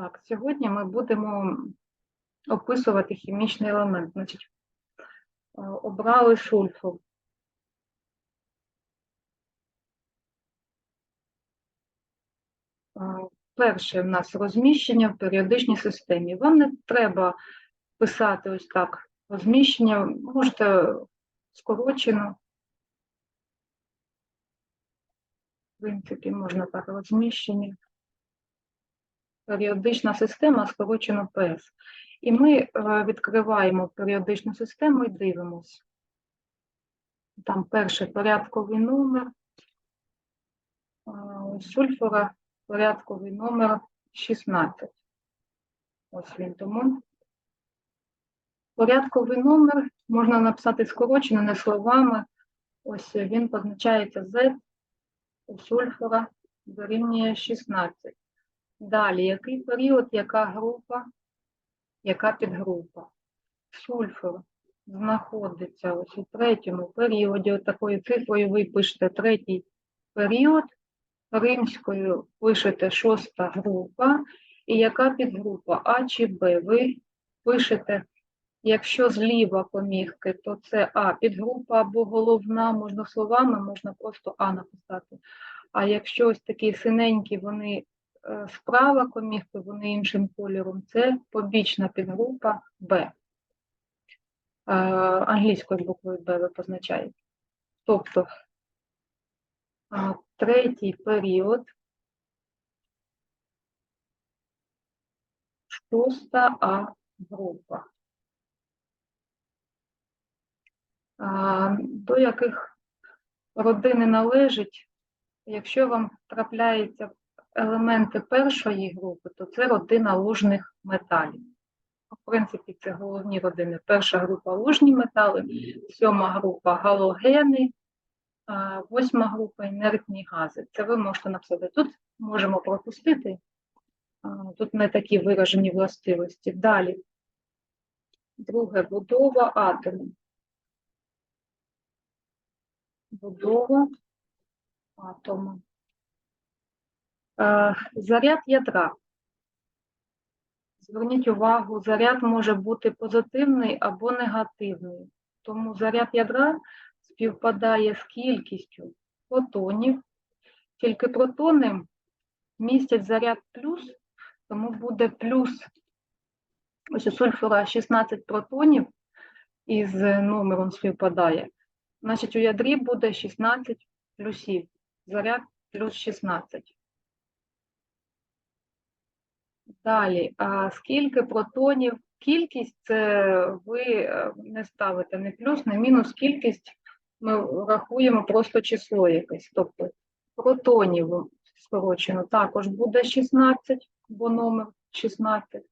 Так, сьогодні ми будемо описувати хімічний елемент. Значить, е, обрали сульфур. Е, Перше в нас розміщення в періодичній системі. Вам не треба писати ось так розміщення, можете скорочено. В принципі, можна так розміщення. Періодична система скорочено ПС. І ми е, відкриваємо періодичну систему і дивимось. Там перший порядковий номер сульфура, порядковий номер 16. Ось він тому. Порядковий номер можна написати скорочено, не словами. Ось він позначається Z у сульфура дорівнює 16. Далі, який період, яка група, яка підгрупа? Сульфур знаходиться ось у третьому періоді, от такою цифрою ви пишете третій період, римською пишете шоста група, і яка підгрупа А чи Б? Ви пишете, якщо зліва помігки, то це А підгрупа або головна, можна словами, можна просто А написати. А якщо ось такі синенькі, вони справа комігки, вони іншим кольором, це побічна підгрупа Б. Е, Англійською буквою Б ви позначаєте. Тобто е, третій період, шоста А група. Е, До яких родини належить, якщо вам трапляються елементи першої групи, то це родина лужних металів. В принципі, це головні родини. Перша група лужні метали, сьома група галогени, восьма група інертні гази. Це ви можете написати. Тут можемо пропустити, тут не такі виражені властивості. Далі. Друге будова атому. Будова атому. Е, Заряд ядра. Зверніть увагу, заряд може бути позитивний або негативний. Тому заряд ядра співпадає з кількістю протонів. Тільки протони містять заряд плюс, тому буде плюс ось у сульфура 16 протонів із номером співпадає. Значить, у ядрі буде 16 плюсів. Заряд плюс 16. Далі, а скільки протонів? Кількість це ви е, не ставите не плюс, не мінус кількість. Ми рахуємо просто число якесь. Тобто протонів скорочено також буде 16, бо номер 16.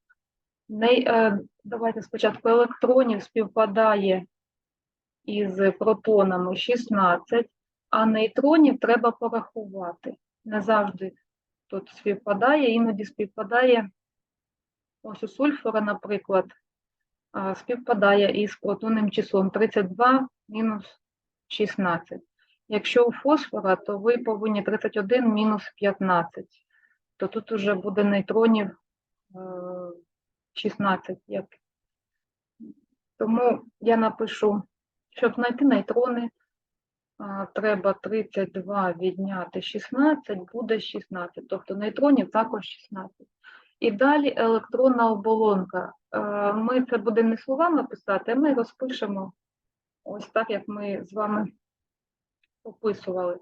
Не, давайте спочатку електронів співпадає із протонами 16, а нейтронів треба порахувати. Не завжди тут співпадає, іноді співпадає. Ось у сульфура, наприклад, співпадає із протонним числом 32 мінус 16. Якщо у фосфора, то ви повинні 31 мінус 15, то тут уже буде нейтронів е, 16. Як. Тому я напишу, щоб знайти нейтрони, треба 32 відняти 16, буде 16. Тобто нейтронів також 16. І далі електронна оболонка. Е, Ми це будемо не словами писати, а ми розпишемо ось так, як ми з вами описували.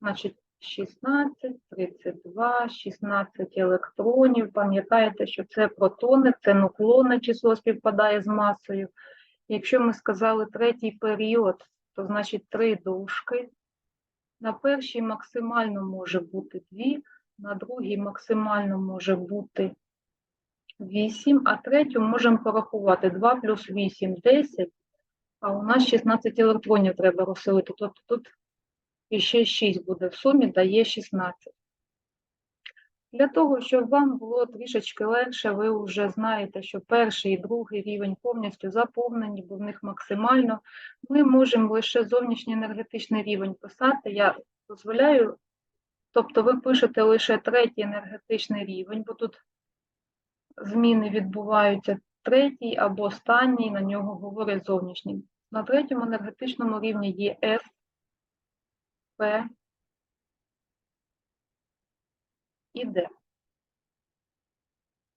Значить, 16, 32, 16 електронів. Пам'ятаєте, що це протони, це нуклонне число співпадає з масою. Якщо ми сказали третій період, то значить три дужки. На першій максимально може бути дві, на другій максимально може бути 8, а третю можемо порахувати 2 плюс 8 – 10, а у нас 16 електронів треба розселити. Тобто тут іще 6 буде в сумі, дає 16. Для того, щоб вам було трішечки легше, ви вже знаєте, що перший і другий рівень повністю заповнені, бо в них максимально. Ми можемо лише зовнішній енергетичний рівень писати. Я дозволяю, тобто ви пишете лише третій енергетичний рівень, бо тут зміни відбуваються третій або останній, на нього говорять зовнішній. На третьому енергетичному рівні є С, П і Д.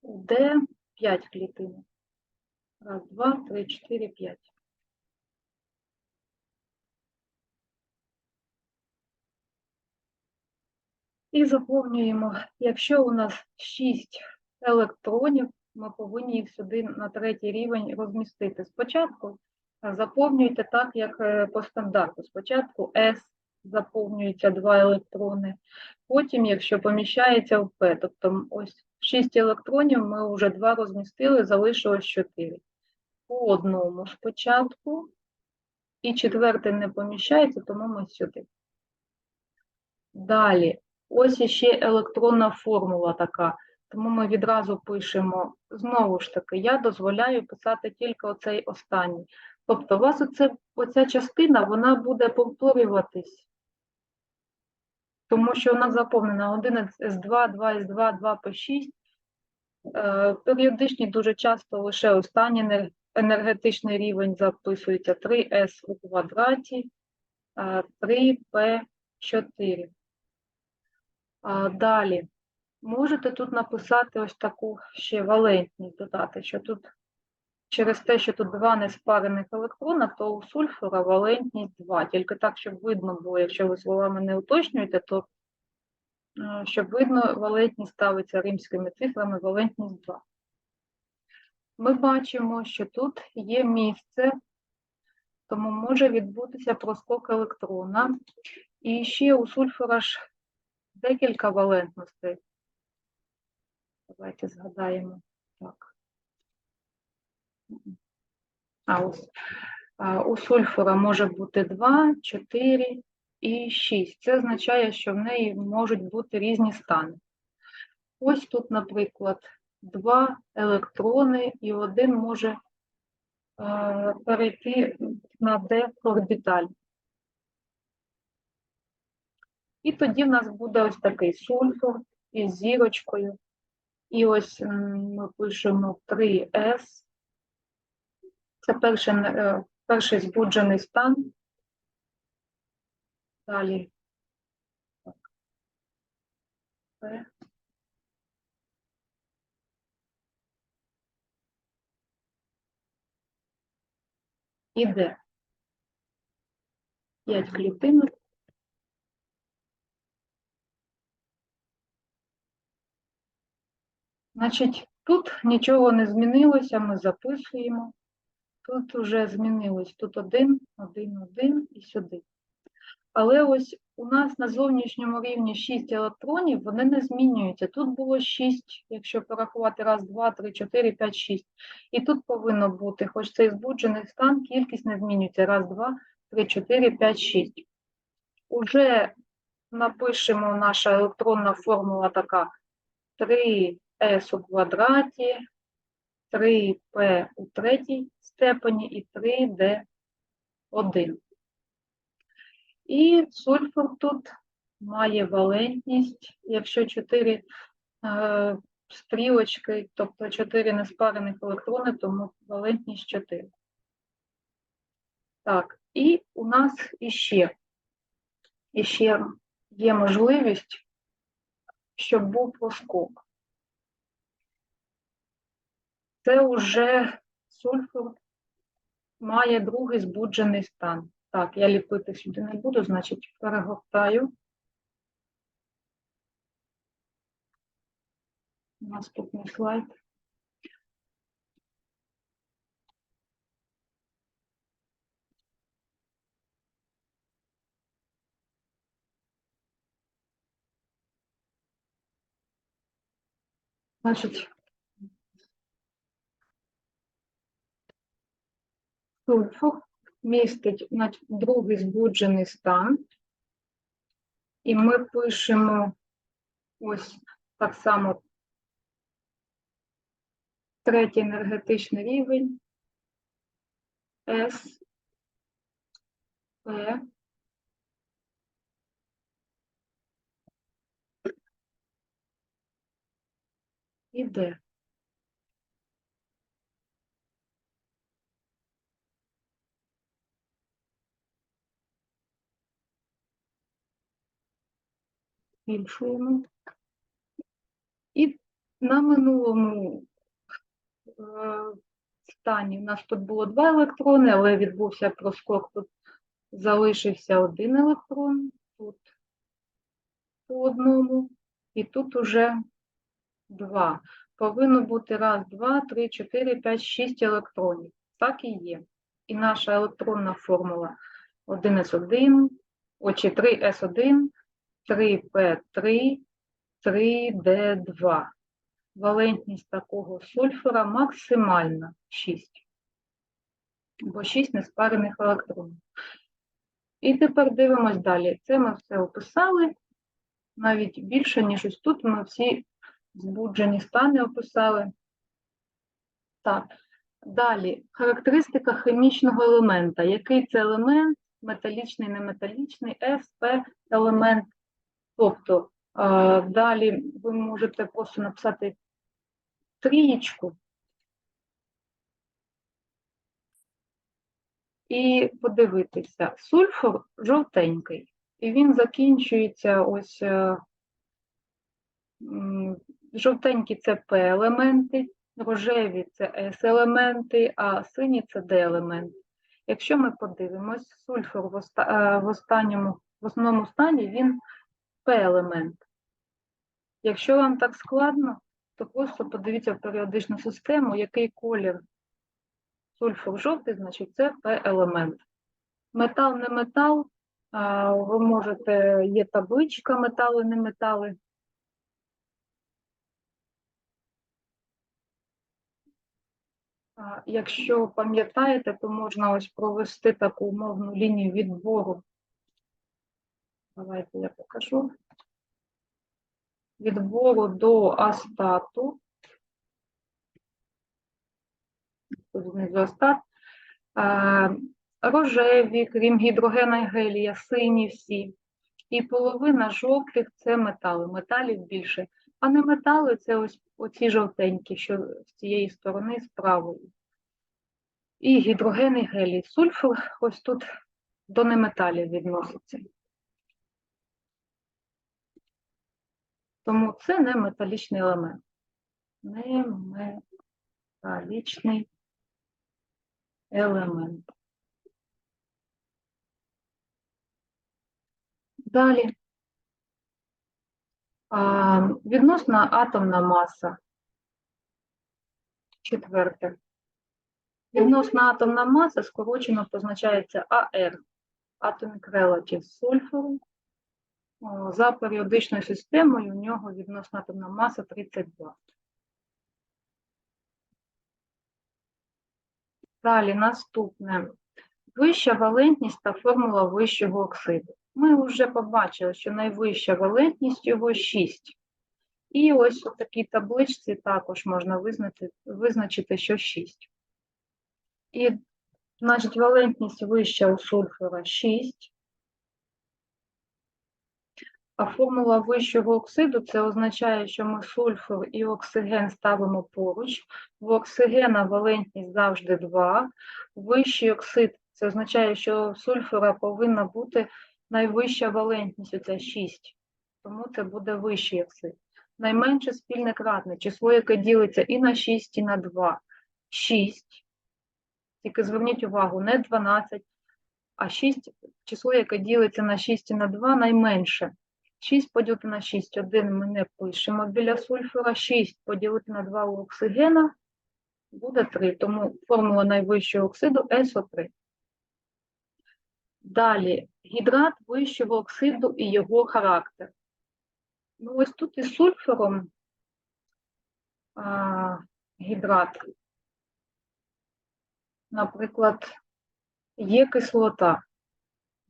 Д 5 клітинок. Раз, два, три, чотири, п'ять. І заповнюємо, якщо у нас 6 електронів, ми повинні їх сюди на третій рівень розмістити. Спочатку е, заповнюйте так, як е, по стандарту. Спочатку S заповнюється 2 електрони, потім, якщо поміщається в P, тобто ось 6 електронів, ми вже 2 розмістили, залишилось 4. По одному спочатку, і четвертий не поміщається, тому ми сюди. Далі, ось іще електронна формула така. Тому ми відразу пишемо, знову ж таки, я дозволяю писати тільки оцей останній. Тобто у вас оце, оця частина, вона буде повторюватись, тому що вона заповнена 1 С2, 2 С2, 2 П6. Е, Періодичні дуже часто лише останній енергетичний рівень записується 3С у квадраті, 3П4. Далі. Можете тут написати ось таку ще валентність додати, що тут через те, що тут два неспарених електрона, то у сульфура валентність 2. Тільки так, щоб видно було, якщо ви словами не уточнюєте, то е, щоб видно, валентність ставиться римськими цифрами, валентність 2. Ми бачимо, що тут є місце, тому може відбутися проскок електрона. І ще у сульфура ж декілька валентностей. Давайте згадаємо. Так. А, ось. У сульфура може бути 2, 4 і 6. Це означає, що в неї можуть бути різні стани. Ось тут, наприклад, два електрони, і один може е, перейти на d-орбіталь. І тоді в нас буде ось такий сульфур із зірочкою. І ось ми пишемо 3С. Це перший, е, перший збуджений стан. Далі. Так. П. І Д. П'ять клітинок. Значить, тут нічого не змінилося, ми записуємо. Тут вже змінилось. Тут один, один, один і сюди. Але ось у нас на зовнішньому рівні 6 електронів, вони не змінюються. Тут було 6, якщо порахувати раз, два, три, чотири, п'ять, шість. І тут повинно бути, хоч цей збуджений стан, кількість не змінюється. Раз, два, три, чотири, п'ять, шість. Уже напишемо наша електронна формула така. 3С у квадраті, 3П у третій степені і 3D1. І сульфур тут має валентність, якщо 4 е, стрілочки, тобто 4 неспарених електрони, тому валентність 4. Так, і у нас іще, іще є можливість, щоб був проскок. Це вже сульфур має другий збуджений стан. Так, я ліпити сюди не буду, значить перегортаю. Наступний слайд. Значить, сульфур містить значить, другий збуджений стан. І ми пишемо ось так само третій енергетичний рівень С, П, і Д. збільшуємо. І на минулому е, стані у нас тут було два електрони, але відбувся проскок, тут залишився один електрон, тут по одному, і тут уже два. Повинно бути раз, два, три, чотири, п'ять, шість електронів. Так і є. І наша електронна формула 1С1, очі 3С1, 3П3, 3Д2. Валентність такого сульфура максимальна 6. Бо 6 неспарених електронів. І тепер дивимось далі. Це ми все описали. Навіть більше, ніж ось тут ми всі збуджені стани описали. Так, далі. Характеристика хімічного елемента. Який це елемент? Металічний, неметалічний, С, П елемент. Тобто, е, далі ви можете просто написати трієчку і подивитися. Сульфур жовтенький, і він закінчується ось е, жовтенькі це П-елементи, рожеві це С-елементи, а сині це Д-елементи. Якщо ми подивимось, сульфур е, в останньому, в основному стані він П-елемент. Якщо вам так складно, то просто подивіться в періодичну систему, який колір сульфур жовтий, значить це П-елемент. Метал не метал, ви можете, є табличка метали, не метали. Якщо пам'ятаєте, то можна ось провести таку умовну лінію відбору. Давайте я покажу. Від Відбору до астату. Знизу астат. Рожеві, крім гідрогена і гелія, сині всі. І половина жовтих це метали. Металів більше. А не метали це ось оці жовтенькі, що з цієї сторони, з правої. І гідроген і гелій. Сульфур ось тут до неметалів відноситься. Тому це не металічний елемент. Не металічний елемент. Далі. А, відносна атомна маса. Четверте. Відносна атомна маса скорочено позначається АР. Atomic Relative сульфуру. За періодичною системою у нього відносна атомна маса 32. Далі наступне. Вища валентність та формула вищого оксиду. Ми вже побачили, що найвища валентність його 6. І ось у такій табличці також можна визначити, визначити, що 6. І, значить, валентність вища у сульфура 6. А формула вищого оксиду це означає, що ми сульфур і оксиген ставимо поруч. В оксигена валентність завжди 2. Вищий оксид це означає, що сульфура повинна бути найвища валентність, оця 6. Тому це буде вищий оксид. Найменше спільне кратне, число, яке ділиться і на 6, і на 2. 6. Тільки зверніть увагу, не 12, а 6, число, яке ділиться на 6 і на 2, найменше. 6 поділити на 6, 1 ми не пишемо біля сульфура, 6 поділити на 2 у оксигена буде 3, тому формула найвищого оксиду СО3. Далі, гідрат вищого оксиду і його характер. Ну, ось тут із сульфуром а, гідрат, наприклад, є кислота.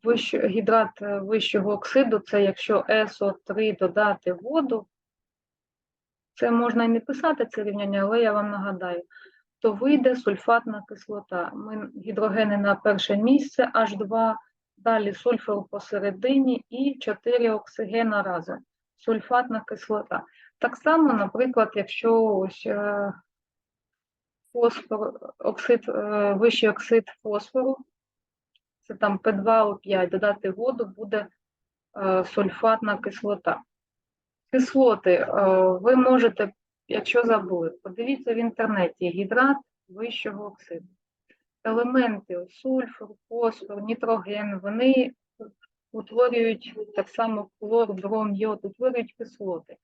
Вищ, гідрат е, вищого оксиду це якщо СО3 додати воду, це можна і не писати це рівняння, але я вам нагадаю, то вийде сульфатна кислота. Ми гідрогени на перше місце, H2, далі сульфур посередині і 4 оксигена разом. Сульфатна кислота. Так само, наприклад, якщо ось е, фосфор, оксид, е, вищий оксид фосфору, це там P2O5, додати воду буде е, сульфатна кислота. Кислоти е, ви можете, якщо забули, подивіться в інтернеті гідрат вищого оксиду. Елементи сульфур, фосфор, нітроген, вони утворюють так само хлор, бром, йод, утворюють кислоти.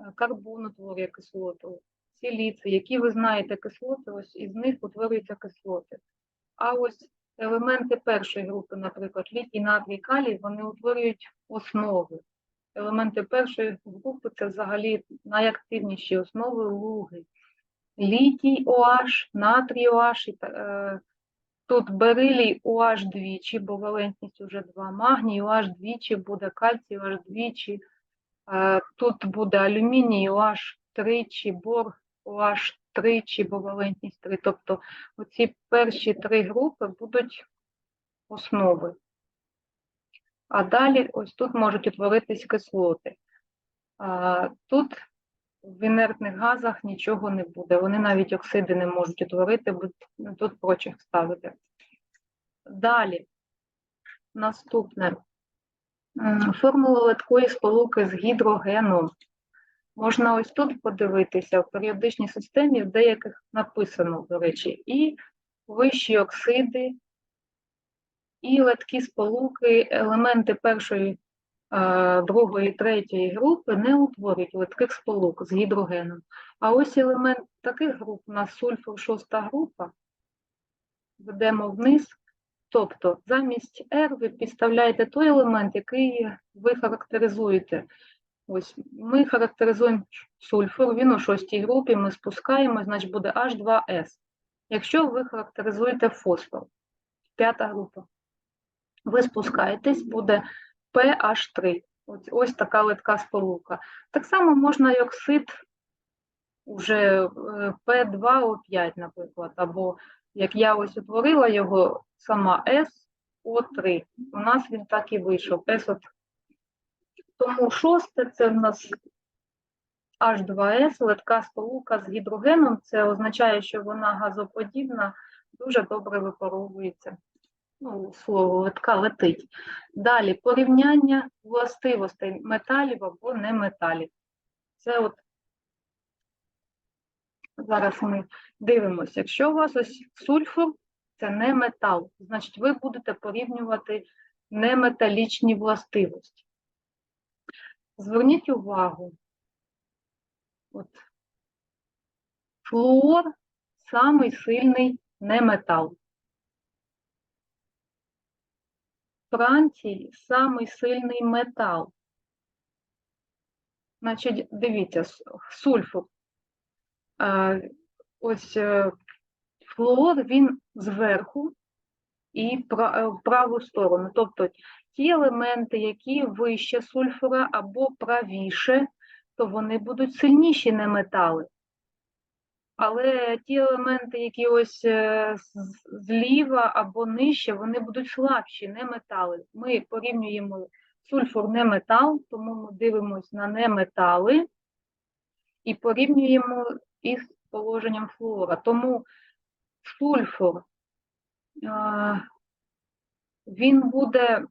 Е, Карбон утворює кислоту, сіліци, які ви знаєте кислоти, ось із них утворюються кислоти. А ось елементи першої групи, наприклад, літій, натрій, калій, вони утворюють основи. Елементи першої групи це взагалі найактивніші основи луги. Літій OH, натрій OH, е, тут берилій OH двічі, бо валентність вже 2, магній OH двічі, буде кальцій OH двічі, е, тут буде алюміній OH тричі, бор OH тричі, бо валентність 3. Тобто оці перші три групи будуть основи. А далі ось тут можуть утворитись кислоти. А, тут в інертних газах нічого не буде. Вони навіть оксиди не можуть утворити, бо тут прочих ставити. Далі, наступне. Формула легкої сполуки з гідрогеном. Можна ось тут подивитися в періодичній системі, в деяких написано, до речі, і вищі оксиди, і легкі сполуки, елементи першої, е, другої, третьої групи не утворюють легких сполук з гідрогеном. А ось елемент таких груп, у нас сульфур шоста група, ведемо вниз. Тобто замість R ви підставляєте той елемент, який ви характеризуєте. Ось ми характеризуємо сульфур, він у шостій групі, ми спускаємо, значить буде H2S. Якщо ви характеризуєте фосфор, п'ята група, ви спускаєтесь, буде PH3. Ось, ось така литка сполука. Так само можна і оксид уже P2O5, наприклад, або як я ось утворила його сама SO3. У нас він так і вийшов. SO3. Тому шосте це в нас H2S, литка сполука з гідрогеном. Це означає, що вона газоподібна, дуже добре випаровується. Ну, слово литка летить. Далі порівняння властивостей металів або неметалів. Це от зараз ми дивимося. Якщо у вас ось сульфур, це не метал, значить ви будете порівнювати неметалічні властивості. Зверніть увагу, от флуор самий сильний неметал. Францій самий сильний метал. Значить, дивіться, сульфур. Ось е, флуор, він зверху і в праву сторону. Тобто ті елементи, які вище сульфура або правіше, то вони будуть сильніші неметали. Але ті елементи, які ось е, зліва або нижче, вони будуть слабші, не метали. Ми порівнюємо сульфур не метал, тому ми дивимося на неметали і порівнюємо із положенням флуора. Тому сульфур він буде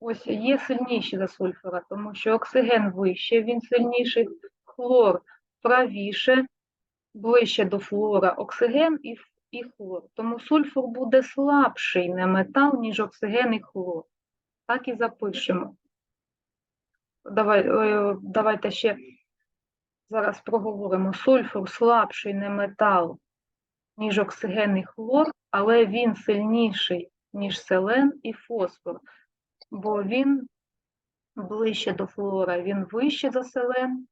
ось є сильніший за сульфура, тому що оксиген вище, він сильніший, хлор правіше, ближче до флора оксиген і, і хлор. Тому сульфур буде слабший не метал, ніж оксиген і хлор. Так і запишемо. Давай, е, давайте ще зараз проговоримо. Сульфур слабший не метал, ніж оксиген і хлор, але він сильніший, ніж селен і фосфор, бо він ближче до флора, він вище за селен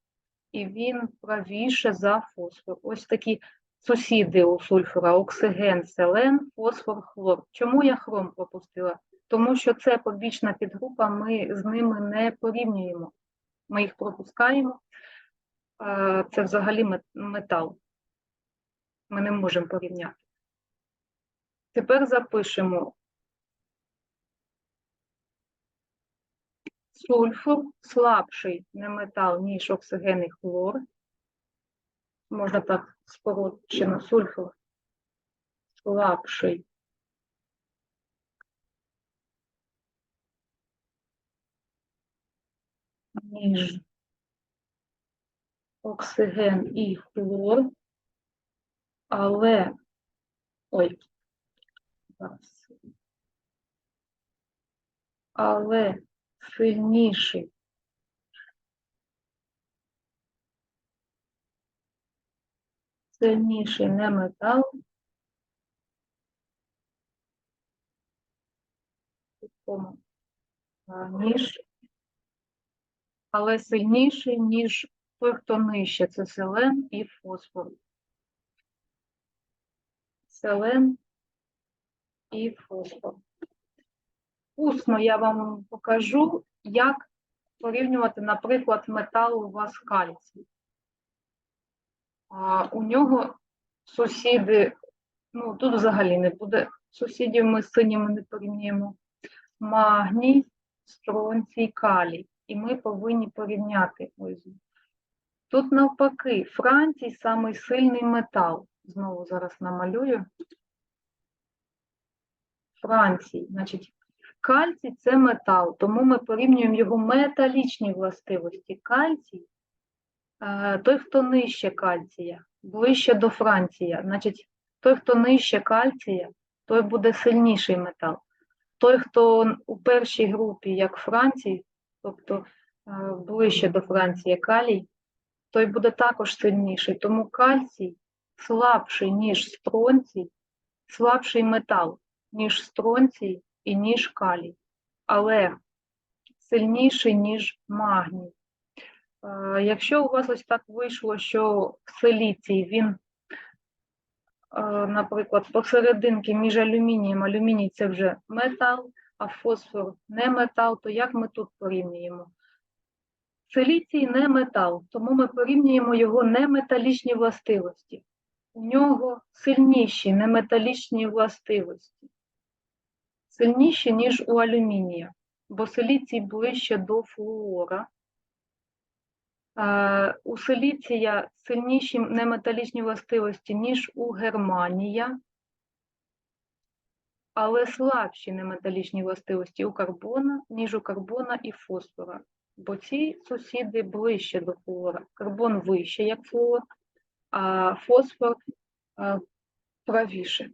і він правіше за фосфор. Ось такі сусіди у сульфура: оксиген, селен, фосфор, хлор. Чому я хром пропустила? Тому що це побічна підгрупа, ми з ними не порівнюємо. Ми їх пропускаємо. Це взагалі метал. Ми не можемо порівняти. Тепер запишемо сульфур слабший не метал, ніж оксиген і хлор. Можна так скорочено сульфур слабший. Ніж оксиген і хлор, але ой, але сильніший сильніший не метал, ніж, але сильніший, ніж той, хто нижче, це селен і фосфор. Селен і фосфор. Усно я вам покажу, як порівнювати, наприклад, метал у вас кальцій. А, у нього сусіди, ну тут взагалі не буде сусідів, ми з синіми не порівнюємо. Магній, стронцій, калій. І ми повинні порівняти. Тут навпаки, Францій самий сильний метал. Знову зараз намалюю. Францій, значить, кальцій це метал, тому ми порівнюємо його металічні властивості. Кальцій, е, той, хто нижче кальція, ближче до Франція. Значить, той, хто нижче кальція, той буде сильніший метал. Той, хто у першій групі, як Францій, тобто е, ближче до Франції калій, той буде також сильніший. Тому кальцій слабший, ніж стронцій, слабший метал, ніж стронцій і ніж калій, але сильніший, ніж магній. Е, Якщо у вас ось так вийшло, що силіцій він, е, наприклад, посерединки між алюмінієм, алюміній це вже метал, а фосфор не метал, то як ми тут порівнюємо? Силіцій не метал, тому ми порівнюємо його неметалічні властивості. У нього сильніші неметалічні властивості, сильніші, ніж у алюмінія, бо силіцій ближче до флуора. Е, У силіція сильніші неметалічні властивості, ніж у германія, але слабші неметалічні властивості у карбона, ніж у карбона і фосфора. Бо ці сусіди ближче до флуора. Карбон вище, як флуор, а фосфор е, правіше.